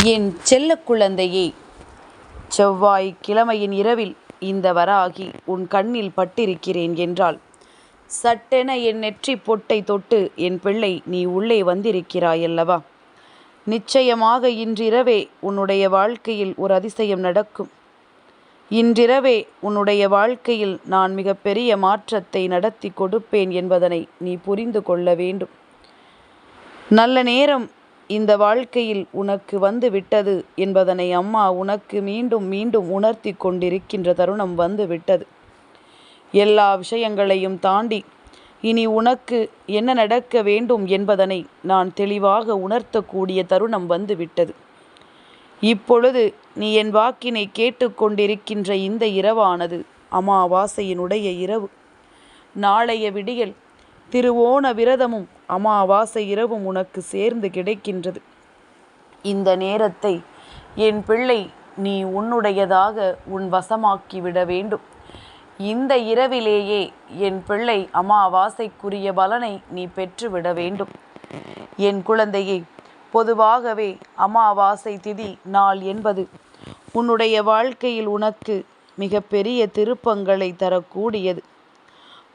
என் செல்ல குழந்தையே செவ்வாய் கிழமையின் இரவில் இந்த வராகி உன் கண்ணில் பட்டிருக்கிறேன் என்றாள். சட்டென என் நெற்றி பொட்டை தொட்டு என் பிள்ளை நீ உள்ளே வந்திருக்கிறாயல்லவா? நிச்சயமாக இன்றிரவே உன்னுடைய வாழ்க்கையில் ஒரு அதிசயம் நடக்கும். இன்றிரவே உன்னுடைய வாழ்க்கையில் நான் மிகப்பெரிய மாற்றத்தை நடத்தி கொடுப்பேன் என்பதனை நீ புரிந்து கொள்ள வேண்டும். நல்ல நேரம் இந்த வாழ்க்கையில் உனக்கு வந்து விட்டது என்பதனை அம்மா உனக்கு மீண்டும் மீண்டும் உணர்த்தி கொண்டிருக்கின்ற தருணம் வந்து விட்டது. எல்லா விஷயங்களையும் தாண்டி இனி உனக்கு என்ன நடக்க வேண்டும் என்பதனை நான் தெளிவாக உணர்த்தக்கூடிய தருணம் வந்து விட்டது. இப்பொழுது நீ என் வாக்கினை கேட்டுக்கொண்டிருக்கின்ற இந்த இரவானது அமாவாசையினுடைய இரவு. நாளைய விடியல் திருவோண விரதமும் அமாவாசை இரவும் உனக்கு சேர்ந்து கிடைக்கின்றது. இந்த நேரத்தை என் பிள்ளை நீ உன்னுடையதாக உன் வசமாக்கி விட வேண்டும். இந்த இரவிலேயே என் பிள்ளை அமாவாசைக்குரிய பலனை நீ பெற்றுவிட வேண்டும். என் குழந்தையே பொதுவாகவே அமாவாசை திதி நாள் என்பது உன்னுடைய வாழ்க்கையில் உனக்கு மிகப்பெரிய திருப்பங்களை தரக்கூடியது.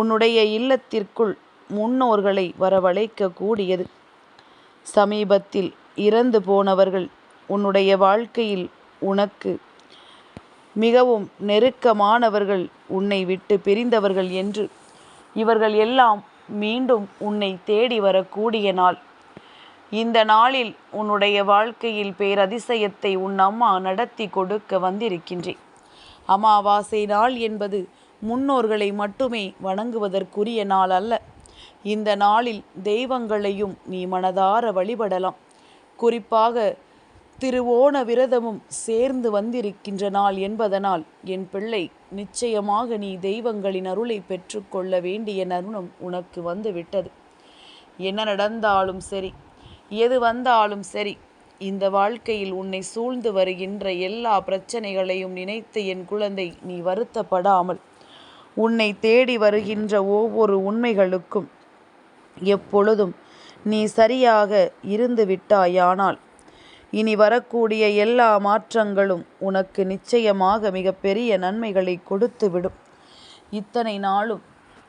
உன்னுடைய இல்லத்திற்குள் முன்னோர்களை வரவழைக்கக்கூடியது. சமீபத்தில் இறந்து போனவர்கள் உன்னுடைய வாழ்க்கையில் உனக்கு மிகவும் நெருக்கமானவர்கள் உன்னை விட்டு பிரிந்தவர்கள் என்று. இவர்கள் எல்லாம் மீண்டும் உன்னை தேடி வரக்கூடிய நாள். இந்த நாளில் உன்னுடைய வாழ்க்கையில் பேரதிசயத்தை உன் அம்மா நடத்தி கொடுக்க வந்திருக்கின்றேன் அமாவாசை நாள் என்பது முன்னோர்களை மட்டுமே வணங்குவதற்குரிய நாள் அல்ல. இந்த நாளில் தெய்வங்களையும் நீ மனதார வழிபடலாம். குறிப்பாக திருவோண விரதமும் சேர்ந்து வந்திருக்கின்ற நாள் என்பதனால் என் பிள்ளை நிச்சயமாக நீ தெய்வங்களின் அருளை பெற்றுக்கொள்ள வேண்டிய நருணம் உனக்கு வந்து விட்டது என்ன நடந்தாலும் சரி எது வந்தாலும் சரி இந்த வாழ்க்கையில் உன்னை சூழ்ந்து வருகின்ற எல்லா பிரச்சனைகளையும் நினைத்து என் குழந்தை நீ வருத்தப்படாமல் உன்னை தேடி வருகின்ற ஒவ்வொரு உண்மைகளுக்கும் எப்பொழுதும் நீ சரியாக இருந்து விட்டாயானால் இனி வரக்கூடிய எல்லா மாற்றங்களும் உனக்கு நிச்சயமாக மிகப்பெரிய நன்மைகளை கொடுத்துவிடும். இத்தனை நாளும்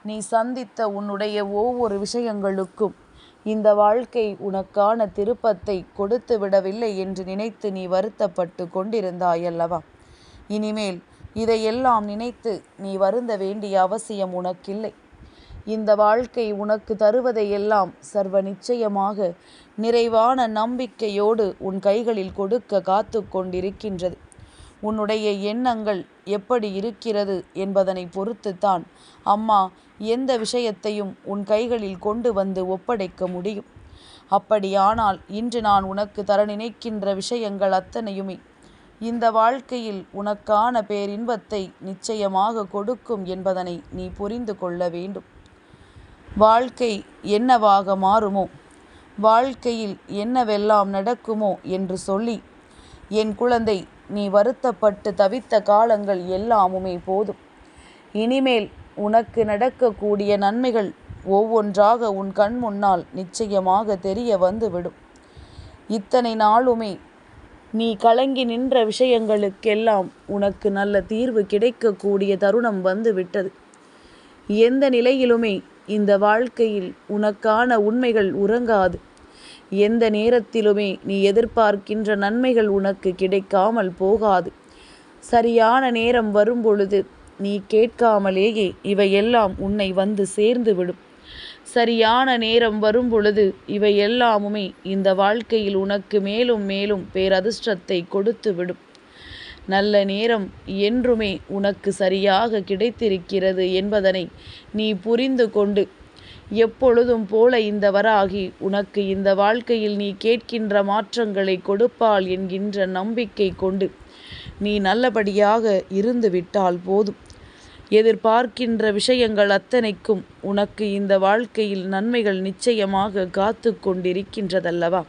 நீ சந்தித்த உன்னுடைய ஒவ்வொரு விஷயங்களுக்கும் இந்த வாழ்க்கை உனக்கான திருப்பத்தை கொடுத்து விடவில்லை என்று நினைத்து நீ வருத்தப்பட்டு கொண்டிருந்தாயல்லவா? இனிமேல் இதையெல்லாம் நினைத்து நீ வருந்த வேண்டிய அவசியம் உனக்கில்லை. இந்த வாழ்க்கை உனக்கு தருவதையெல்லாம் சர்வ நிச்சயமாக நிறைவான நம்பிக்கையோடு உன் கைகளில் கொடுக்க காத்து கொண்டிருக்கின்றது. உன்னுடைய எண்ணங்கள் எப்படி இருக்கிறது என்பதனை பொறுத்துத்தான் அம்மா எந்த விஷயத்தையும் உன் கைகளில் கொண்டு வந்து ஒப்படைக்க முடியும். அப்படியானால் இன்று நான் உனக்கு தர நினைக்கின்ற விஷயங்கள் அத்தனையுமே. இந்த வாழ்க்கையில் உனக்கான பேரின்பத்தை நிச்சயமாக கொடுக்கும் என்பதனை நீ புரிந்து கொள்ள வேண்டும். வாழ்க்கை என்னவாக மாறுமோ? வாழ்க்கையில் என்னவெல்லாம் நடக்குமோ என்று சொல்லி என் குழந்தை நீ வருத்தப்பட்டு தவித்த காலங்கள் எல்லாமுமே போதும். இனிமேல் உனக்கு நடக்கக்கூடிய நன்மைகள் ஒவ்வொன்றாக உன் கண் முன்னால் நிச்சயமாக தெரிய வந்துவிடும் இத்தனை நாளுமே நீ கலங்கி நின்ற விஷயங்களுக்கெல்லாம் உனக்கு நல்ல தீர்வு கிடைக்கக்கூடிய தருணம் வந்து விட்டது. எந்த நிலையிலுமே இந்த வாழ்க்கையில் உனக்கான உண்மைகள் உறங்காது. எந்த நேரத்திலுமே நீ எதிர்பார்க்கின்ற நன்மைகள் உனக்கு கிடைக்காமல் போகாது. சரியான நேரம் வரும்பொழுது நீ கேட்காமலேயே இவையெல்லாம் உன்னை வந்து சேர்ந்து விடும் சரியான நேரம் வரும் பொழுது இவை எல்லாமுமே இந்த வாழ்க்கையில் உனக்கு மேலும் மேலும் பேரதிர்ஷ்டத்தை கொடுத்து விடும் நல்ல நேரம் என்றுமே உனக்கு சரியாக கிடைத்திருக்கிறது என்பதனை நீ புரிந்து கொண்டு எப்பொழுதும் போல இந்த வராகி உனக்கு இந்த வாழ்க்கையில் நீ கேட்கின்ற மாற்றங்களை கொடுப்பாள் என்கின்ற நம்பிக்கை கொண்டு நீ நல்லபடியாக இருந்து விட்டால் போதும். எதிர்பார்க்கின்ற விஷயங்கள் அத்தனைக்கும் உனக்கு இந்த வாழ்க்கையில் நன்மைகள் நிச்சயமாக காத்து கொண்டிருக்கின்றதல்லவா?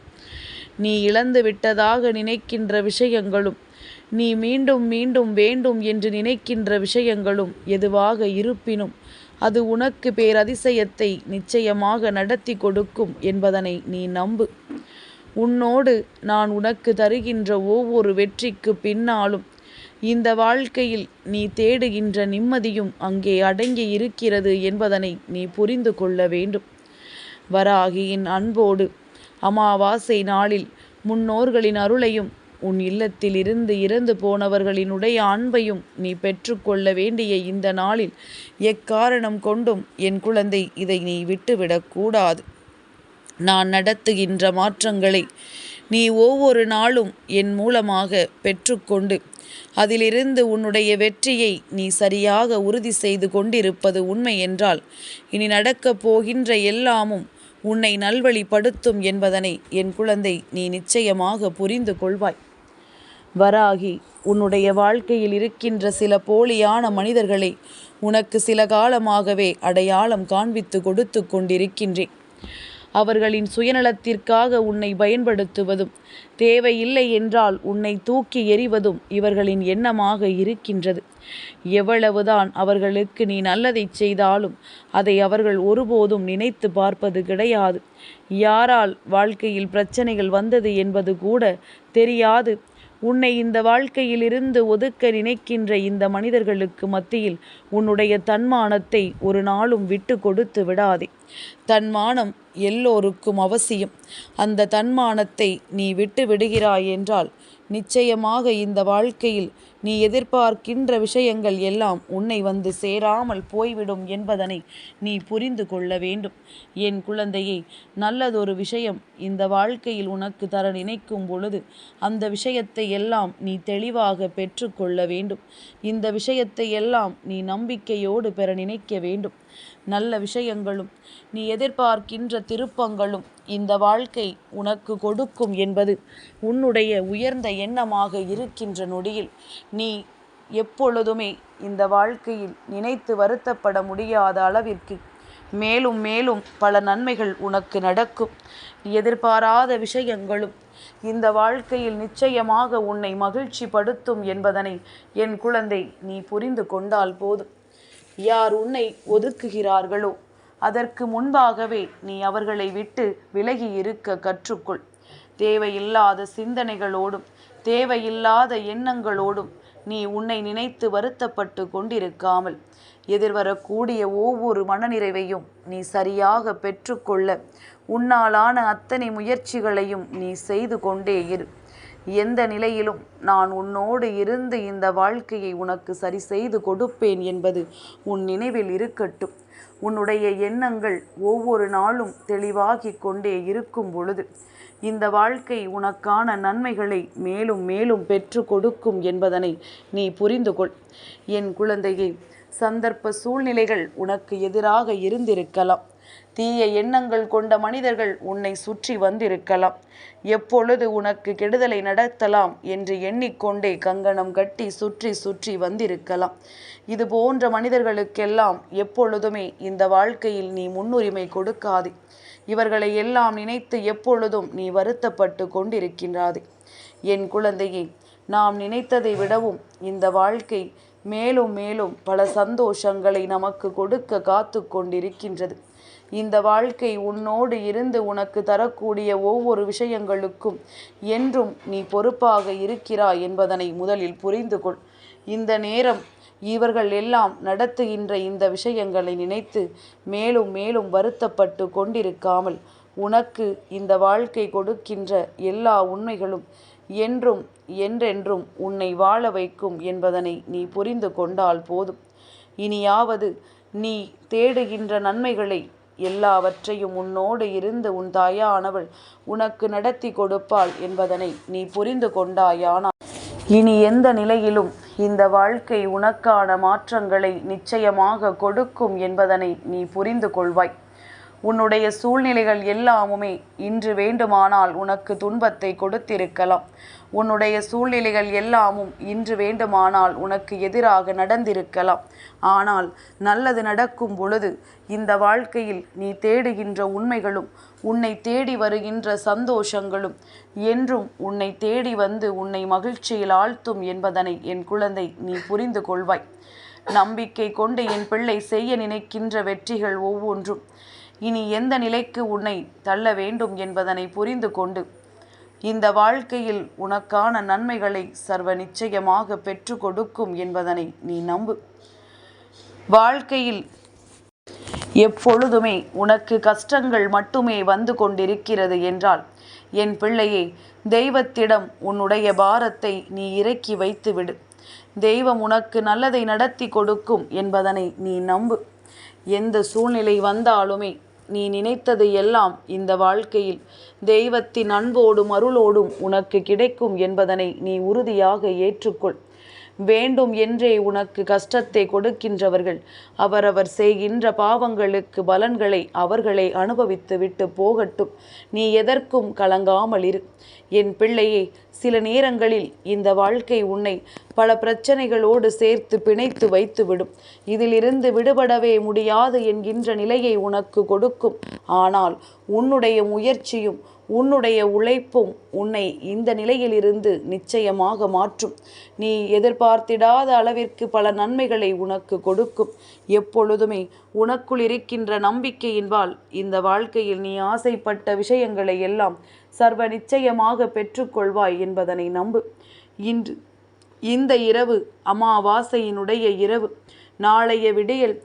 நீ இழந்து விட்டதாக நினைக்கின்ற விஷயங்களும் நீ மீண்டும் மீண்டும் வேண்டும் என்று நினைக்கின்ற விஷயங்களும் எதுவாக இருப்பினும் அது உனக்கு பேரதிசயத்தை நிச்சயமாக நடத்தி கொடுக்கும் என்பதனை நீ நம்பு. உன்னோடு நான் உனக்கு தருகின்ற ஒவ்வொரு வெற்றிக்கு பின்னாலும் இந்த வாழ்க்கையில் நீ தேடுகின்ற நிம்மதியும் அங்கே அடங்கி இருக்கிறது என்பதனை நீ புரிந்து கொள்ள வேண்டும். வராகியின் அன்போடு அமாவாசை நாளில் முன்னோர்களின் அருளையும் உன் இல்லத்தில் இருந்து இறந்து போனவர்களினுடைய அன்பையும் நீ பெற்றுக்கொள்ள வேண்டிய இந்த நாளில் எக்காரணம் கொண்டும் என் குழந்தை இதை நீ விட்டுவிடக்கூடாது நான் நடத்துகின்ற மாற்றங்களை நீ ஒவ்வொரு நாளும் என் மூலமாக பெற்றுக்கொண்டு அதிலிருந்து உன்னுடைய வெற்றியை நீ சரியாக உறுதி செய்து கொண்டிருப்பது உண்மை என்றால் இனி நடக்கப் போகின்ற எல்லாமும் உன்னை நல்வழிப்படுத்தும் என்பதனை என் குழந்தை நீ நிச்சயமாக புரிந்து கொள்வாய். வராகி உன்னுடைய வாழ்க்கையில் இருக்கின்ற சில போலியான மனிதர்களை உனக்கு சில காலமாகவே அடையாளம் காண்பித்து கொடுத்து கொண்டிருக்கின்றேன். அவர்களின் சுயநலத்திற்காக உன்னை பயன்படுத்துவதும் தேவையில்லை என்றால் உன்னை தூக்கி எறிவதும் இவர்களின் எண்ணமாக இருக்கின்றது. எவ்வளவுதான் அவர்களுக்கு நீ நல்லதை செய்தாலும் அதை அவர்கள் ஒருபோதும் நினைத்து பார்ப்பது கிடையாது. யாரால் வாழ்க்கையில் பிரச்சனைகள் வந்தது என்பது கூட தெரியாது. உன்னை இந்த வாழ்க்கையிலிருந்து ஒதுக்க நினைக்கின்ற இந்த மனிதர்களுக்கு மத்தியில் உன்னுடைய தன்மானத்தை ஒரு நாளும் விட்டு கொடுத்து விடாதே. தன்மானம் எல்லோருக்கும் அவசியம். அந்த தன்மானத்தை நீ விட்டு விடுகிறாய் என்றால் நிச்சயமாக இந்த வாழ்க்கையில் நீ எதிர்பார்க்கின்ற விஷயங்கள் எல்லாம் உன்னை வந்து சேராமல் போய்விடும் என்பதனை நீ புரிந்து கொள்ள வேண்டும். என் குழந்தையை நல்லதொரு விஷயம் இந்த வாழ்க்கையில் உனக்கு தர நினைக்கும் பொழுது அந்த விஷயத்தை எல்லாம் நீ தெளிவாக பெற்றுக்கொள்ள வேண்டும். இந்த விஷயத்தை எல்லாம் நீ நம்பிக்கையோடு பெற நினைக்க வேண்டும். நல்ல விஷயங்களும் நீ எதிர்பார்க்கின்ற திருப்பங்களும் இந்த வாழ்க்கை உனக்கு கொடுக்கும் என்பது உன்னுடைய உயர்ந்த எண்ணமாக இருக்கின்ற நொடியில் நீ எப்பொழுதுமே இந்த வாழ்க்கையில் நினைத்து வருத்தப்பட முடியாத அளவிற்கு மேலும் மேலும் பல நன்மைகள் உனக்கு நடக்கும். எதிர்பாராத விஷயங்களும் இந்த வாழ்க்கையில் நிச்சயமாக உன்னை மகிழ்ச்சி படுத்தும் என்பதனை என் குழந்தை நீ புரிந்து கொண்டால் போதும். யார் உன்னை ஒதுக்குகிறார்களோ அதற்கு முன்பாகவே நீ அவர்களை விட்டு விலகி இருக்க கற்றுக்கொள். தேவையில்லாத சிந்தனைகளோடும் தேவையில்லாத எண்ணங்களோடும் நீ உன்னை நினைத்து வருத்தப்பட்டு கொண்டிருக்காமல். எதிர்வரக்கூடிய ஒவ்வொரு மனநிறைவையும் நீ சரியாக பெற்றுக்கொள்ள. உன்னாலான அத்தனை முயற்சிகளையும் நீ செய்து கொண்டே இரு. எந்த நிலையிலும் நான் உன்னோடு இருந்து இந்த வாழ்க்கையை உனக்கு சரி செய்து கொடுப்பேன் என்பது உன் நினைவில் இருக்கட்டும். உன்னுடைய எண்ணங்கள் ஒவ்வொரு நாளும் தெளிவாகிக் கொண்டே இருக்கும் பொழுது இந்த வாழ்க்கை உனக்கான நன்மைகளை மேலும் மேலும் பெற்று கொடுக்கும் என்பதனை நீ புரிந்து கொள். என் குழந்தையை சந்தர்ப்ப சூழ்நிலைகள் உனக்கு எதிராக இருந்திருக்கலாம். தீய எண்ணங்கள் கொண்ட மனிதர்கள் உன்னை சுற்றி வந்திருக்கலாம். எப்பொழுது உனக்கு கெடுதலை நடத்தலாம் என்று எண்ணிக்கொண்டே கங்கணம் கட்டி சுற்றி சுற்றி வந்திருக்கலாம். இது போன்ற மனிதர்களுக்கெல்லாம் எப்பொழுதுமே இந்த வாழ்க்கையில் நீ முன்னுரிமை கொடுக்காதே. இவர்களை எல்லாம் நினைத்து எப்பொழுதும் நீ வருத்தப்பட்டு கொண்டிருக்கின்றாதே. என் குழந்தையே நாம் நினைத்ததை விடவும் இந்த வாழ்க்கை மேலும் மேலும் பல சந்தோஷங்களை நமக்கு கொடுக்க காத்து கொண்டிருக்கின்றது. இந்த வாழ்க்கை உன்னோடு இருந்து உனக்கு தரக்கூடிய ஒவ்வொரு விஷயங்களுக்கும் என்றும் நீ பொறுப்பாக இருக்கிறாய் என்பதனை முதலில் புரிந்து கொள் இந்த நேரம் இவர்கள் எல்லாம் நடத்துகின்ற இந்த விஷயங்களை நினைத்து மேலும் மேலும் வருத்தப்பட்டு கொண்டிருக்காமல் உனக்கு இந்த வாழ்க்கை கொடுக்கின்ற எல்லா உண்மைகளும் என்றும் என்றென்றும் உன்னை வாழ வைக்கும் என்பதனை நீ புரிந்து கொண்டால் போதும். இனியாவது நீ தேடுகின்ற நன்மைகளை எல்லாவற்றையும் உன்னோடு இருந்து உன் தாயானவள் உனக்கு நடத்தி கொடுப்பாள் என்பதனை நீ புரிந்து கொண்டாயானால் இனி எந்த நிலையிலும் இந்த வாழ்க்கை உனக்கான மாற்றங்களை நிச்சயமாக கொடுக்கும் என்பதனை நீ புரிந்து கொள்வாய். உன்னுடைய சூழ்நிலைகள் எல்லாமுமே இன்று வேண்டுமானால் உனக்கு துன்பத்தை கொடுத்திருக்கலாம். உன்னுடைய சூழ்நிலைகள் எல்லாமும் இன்று வேண்டுமானால் உனக்கு எதிராக நடந்திருக்கலாம். ஆனால் நல்லது நடக்கும் பொழுது இந்த வாழ்க்கையில் நீ தேடுகின்ற உண்மைகளும் உன்னை தேடி வருகின்ற சந்தோஷங்களும் என்றும் உன்னை தேடி வந்து உன்னை மகிழ்ச்சியில் ஆழ்த்தும் என்பதனை என் குழந்தை நீ புரிந்து கொள்வாய். நம்பிக்கை கொண்டு என் பிள்ளை செய்ய நினைக்கின்ற வெற்றிகள் ஒவ்வொன்றும். இனி எந்த நிலைக்கு உன்னை தள்ள வேண்டும் என்பதனை புரிந்து கொண்டு இந்த வாழ்க்கையில் உனக்கான நன்மைகளை சர்வ நிச்சயமாக பெற்று கொடுக்கும் என்பதனை நீ நம்பு. வாழ்க்கையில் எப்பொழுதுமே உனக்கு கஷ்டங்கள் மட்டுமே வந்து கொண்டிருக்கிறது என்றால் என் பிள்ளையே தெய்வத்திடம் உன்னுடைய பாரத்தை நீ இறக்கி வைத்துவிடு. தெய்வம் உனக்கு நல்லதை நடத்தி கொடுக்கும் என்பதனை நீ நம்பு. எந்த சூழ்நிலை வந்தாலுமே நீ நினைத்தது எல்லாம் இந்த வாழ்க்கையில் தெய்வத்தின் அன்போடும் அருளோடும் உனக்கு கிடைக்கும் என்பதனை நீ உறுதியாக ஏற்றுக்கொள். வேண்டும் என்றே உனக்கு கஷ்டத்தை கொடுக்கின்றவர்கள். அவரவர் செய்கின்ற பாவங்களுக்கு பலன்களை அவர்களை அனுபவித்து விட்டு போகட்டும். நீ எதற்கும் கலங்காமல் இரு. என் பிள்ளையே சில நேரங்களில் இந்த வாழ்க்கை உன்னை பல பிரச்சனைகளோடு சேர்த்து பிணைத்து வைத்துவிடும். இதிலிருந்து விடுபடவே முடியாது என்கின்ற நிலையை உனக்கு கொடுக்கும். ஆனால் உன்னுடைய முயற்சியும் உன்னுடைய உழைப்பும் உன்னை இந்த நிலையிலிருந்து நிச்சயமாக மாற்றும். நீ எதிர்பார்த்திடாத அளவிற்கு பல நன்மைகளை உனக்கு கொடுக்கும். எப்பொழுதுமே உனக்குள் இருக்கின்ற நம்பிக்கையின்பால் இந்த வாழ்க்கையில் நீ ஆசைப்பட்ட விஷயங்களை எல்லாம் சர்வ நிச்சயமாக பெற்றுக்கொள்வாய் என்பதனை நம்பு. இன்று இந்த இரவு அமாவாசையினுடைய இரவு. நாளைய விடியல்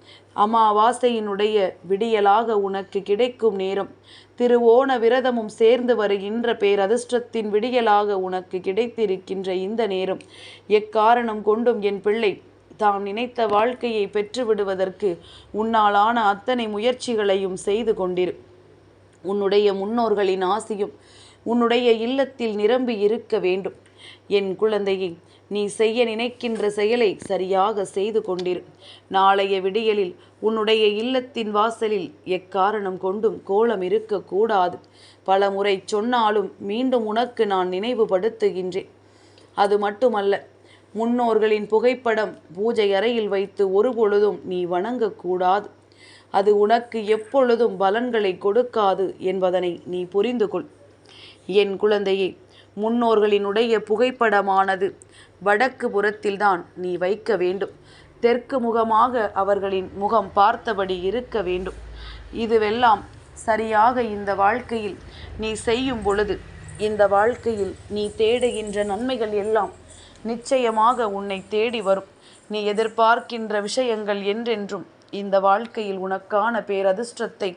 அமாவாசையினுடைய விடியலாக உனக்கு கிடைக்கும் நேரம். திருவோண விரதமும் சேர்ந்து வருகின்ற பேரதிர்ஷ்டத்தின் விடியலாக உனக்கு கிடைத்திருக்கின்ற இந்த நேரம். எக்காரணம் கொண்டும் என் பிள்ளை? தாம் நினைத்த வாழ்க்கையை பெற்று விடுவதற்கு உன்னாலான அத்தனை முயற்சிகளையும் செய்து கொண்டிரு. உன்னுடைய முன்னோர்களின் ஆசையும் உன்னுடைய இல்லத்தில் நிரம்பி இருக்க வேண்டும். என் குழந்தையை நீ செய்ய நினைக்கின்ற செயலை சரியாக செய்து கொண்டிரு. நாளைய விடியலில் உன்னுடைய இல்லத்தின் வாசலில் எக்காரணம் கொண்டும் கோலம் இருக்கக்கூடாது பல முறை சொன்னாலும் மீண்டும் உனக்கு நான் நினைவுபடுத்துகின்றேன். அது மட்டுமல்ல முன்னோர்களின் புகைப்படம் பூஜை அறையில் வைத்து ஒரு பொழுதும் நீ வணங்கக்கூடாது அது உனக்கு எப்பொழுதும் பலன்களை கொடுக்காது என்பதனை நீ புரிந்து கொள் என் குழந்தையே முன்னோர்களினுடைய புகைப்படமானது வடக்கு புறத்தில்தான் நீ வைக்க வேண்டும். தெற்கு முகமாக அவர்களின் முகம் பார்த்தபடி இருக்க வேண்டும். இதுவெல்லாம் சரியாக இந்த வாழ்க்கையில் நீ செய்யும் பொழுது இந்த வாழ்க்கையில் நீ தேடுகின்ற நன்மைகள் எல்லாம் நிச்சயமாக உன்னை தேடி வரும். நீ எதிர்பார்க்கின்ற விஷயங்கள் என்றென்றும் இந்த வாழ்க்கையில் உனக்கான பேரதிர்ஷ்டத்தை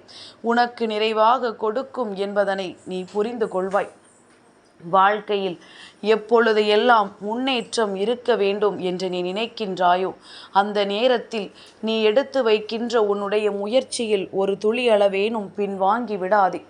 உனக்கு நிறைவாக கொடுக்கும் என்பதனை நீ புரிந்து கொள்வாய். வாழ்க்கையில் எப்பொழுது எல்லாம் முன்னேற்றம் இருக்க வேண்டும் என்று நீ நினைக்கின்றாயோ? அந்த நேரத்தில் நீ எடுத்து வைக்கின்ற உன்னுடைய முயற்சியில் ஒரு துளி அளவேனும் பின்வாங்கி விடாதே.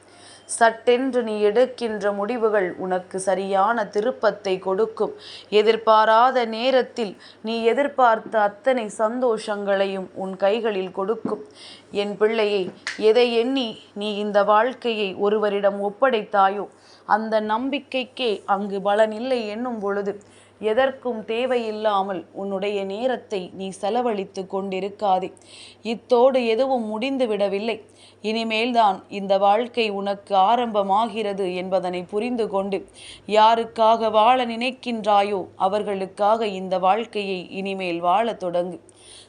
சட்டென்று நீ எடுக்கின்ற முடிவுகள் உனக்கு சரியான திருப்பத்தை கொடுக்கும். எதிர்பாராத நேரத்தில் நீ எதிர்பார்த்த அத்தனை சந்தோஷங்களையும் உன் கைகளில் கொடுக்கும். என் பிள்ளையை எதை எண்ணி நீ இந்த வாழ்க்கையை ஒருவரிடம் ஒப்படைத்தாயோ? அந்த நம்பிக்கைக்கே அங்கு பலனில்லை என்னும் பொழுது எதற்கும் தேவையில்லாமல் உன்னுடைய நேரத்தை நீ செலவழித்து கொண்டிருக்காதே. இத்தோடு எதுவும் முடிந்து விடவில்லை. இனிமேல்தான் இந்த வாழ்க்கை உனக்கு ஆரம்பமாகிறது என்பதனை புரிந்து கொண்டு யாருக்காக வாழ நினைக்கின்றாயோ அவர்களுக்காக இந்த வாழ்க்கையை இனிமேல் வாழத் தொடங்கு.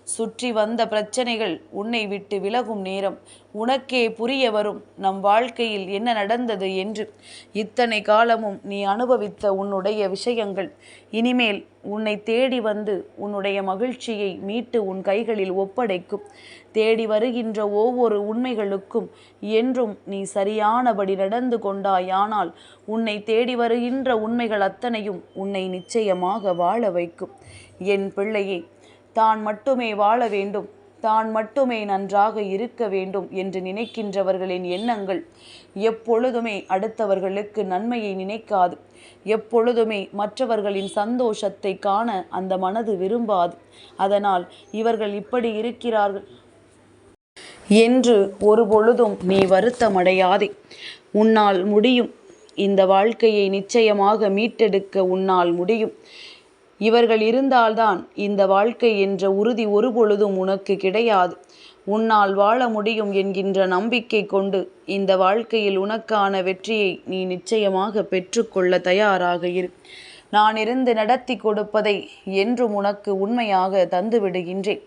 சுற்றி வந்த பிரச்சனைகள் உன்னை விட்டு விலகும் நேரம். உனக்கே புரிய வரும் நம் வாழ்க்கையில் என்ன நடந்தது என்று. இத்தனை காலமும் நீ அனுபவித்த உன்னுடைய விஷயங்கள். இனிமேல் உன்னை தேடி வந்து உன்னுடைய மகிழ்ச்சியை மீட்டு உன் கைகளில் ஒப்படைக்கும். தேடி வருகின்ற ஒவ்வொரு உண்மைகளுக்கும் என்றும் நீ சரியானபடி நடந்து கொண்டாயானால் உன்னை தேடி வருகின்ற உண்மைகள் அத்தனையும் உன்னை நிச்சயமாக வாழ வைக்கும். என் பிள்ளையை தான் மட்டுமே வாழ வேண்டும் தான் மட்டுமே நன்றாக இருக்க வேண்டும் என்று நினைக்கின்றவர்களின் எண்ணங்கள் எப்பொழுதுமே அடுத்தவர்களுக்கு நன்மையை நினைக்காது. எப்பொழுதுமே மற்றவர்களின் சந்தோஷத்தை காண அந்த மனது விரும்பாது. அதனால் இவர்கள் இப்படி இருக்கிறார்கள். என்று ஒரு பொழுதும் நீ வருத்தமடையாதே. உன்னால் முடியும். இந்த வாழ்க்கையை நிச்சயமாக மீட்டெடுக்க உன்னால் முடியும். இவர்கள் இருந்தால்தான் இந்த வாழ்க்கை என்ற உறுதி ஒருபொழுதும் உனக்கு கிடையாது. உன்னால் வாழ முடியும் என்கின்ற நம்பிக்கை கொண்டு இந்த வாழ்க்கையில் உனக்கான வெற்றியை நீ நிச்சயமாக பெற்றுக்கொள்ள தயாராக இரு. நான் இருந்து நடத்தி கொடுப்பதை என்றும் உனக்கு உண்மையாக தந்து விடுகின்றேன்.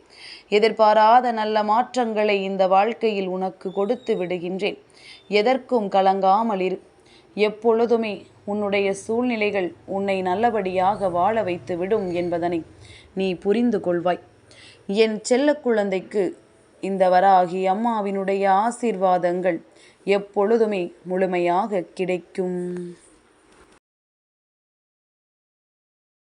எதிர்பாராத நல்ல மாற்றங்களை இந்த வாழ்க்கையில் உனக்கு கொடுத்து விடுகின்றேன். எதற்கும் கலங்காமல் இரு. எப்பொழுதுமே உன்னுடைய சூழ்நிலைகள் உன்னை நல்லபடியாக வாழ வைத்து விடும் என்பதனை நீ புரிந்து கொள்வாய். என் செல்ல குழந்தைக்கு இந்த வராகி அம்மாவினுடைய ஆசீர்வாதங்கள் எப்பொழுதுமே முழுமையாக கிடைக்கும்.